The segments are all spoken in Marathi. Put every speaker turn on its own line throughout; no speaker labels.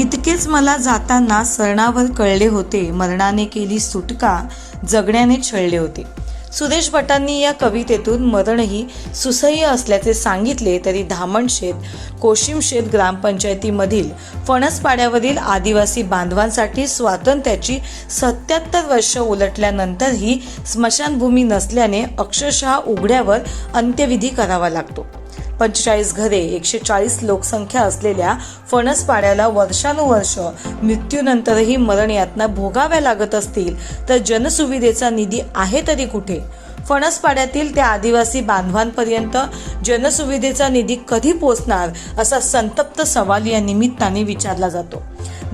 इतकेच मला जाताना सरणावर कळले होते मरणाने केली सुटका जगण्याने छळले होते. सुरेश भटांनी या कवितेतून मरणही सुसह्य असल्याचे सांगितले तरी धामणशेत कोशिमशेत ग्रामपंचायतीमधील फणसपाड्यावरील आदिवासी बांधवांसाठी स्वातंत्र्याची सत्याहत्तर वर्ष उलटल्यानंतरही स्मशानभूमी नसल्याने अक्षरशः उघड्यावर अंत्यविधी करावा लागतो. पंचेचाळीस घरे एकशे चाळीस लोकसंख्या असलेल्या फणसपाड्याला वर्षानुवर्ष मृत्यूनंतरही मरण यातना भोगाव्या लागत असतील तर जनसुविधेचा निधी आहे तरी कुठे? फणसपाड्यातील त्या आदिवासी बांधवांपर्यंत जनसुविधेचा निधी कधी पोचणार असा संतप्त सवाल या निमित्ताने विचारला जातो.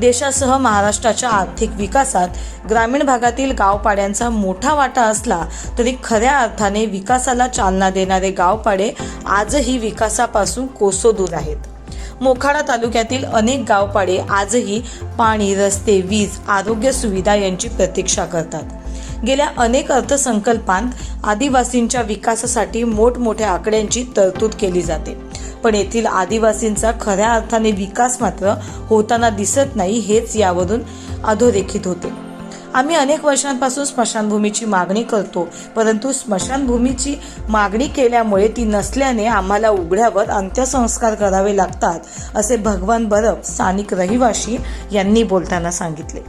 देशासह महाराष्ट्राच्या आर्थिक विकासात ग्रामीण भागातील गावपाड्यांचा मोठा वाटा असला तरी खऱ्या अर्थाने विकासाला चालना देणारे गावपाडे आजही विकासापासून कोसो दूर आहेत. मोखाडा तालुक्यातील अनेक गावपाडे आजही पाणी रस्ते वीज आरोग्य सुविधा यांची प्रतीक्षा करतात. गेल्या अनेक अर्थसंकल्पांत आदिवासींच्या विकासासाठी मोठमोठ्या आकड्यांची तरतूद केली जाते. पण येथील आदिवासींचा खऱ्या अर्थाने विकास मात्र होताना दिसत नाही हेच यावरून अधोरेखित होते. आम्ही अनेक वर्षांपासून स्मशानभूमीची मागणी करतो परंतु स्मशानभूमीची मागणी केल्यामुळे ती नसल्याने आम्हाला उघड्यावर अंत्यसंस्कार करावे लागतात असे भगवान बरफ स्थानिक रहिवाशी यांनी बोलताना सांगितले.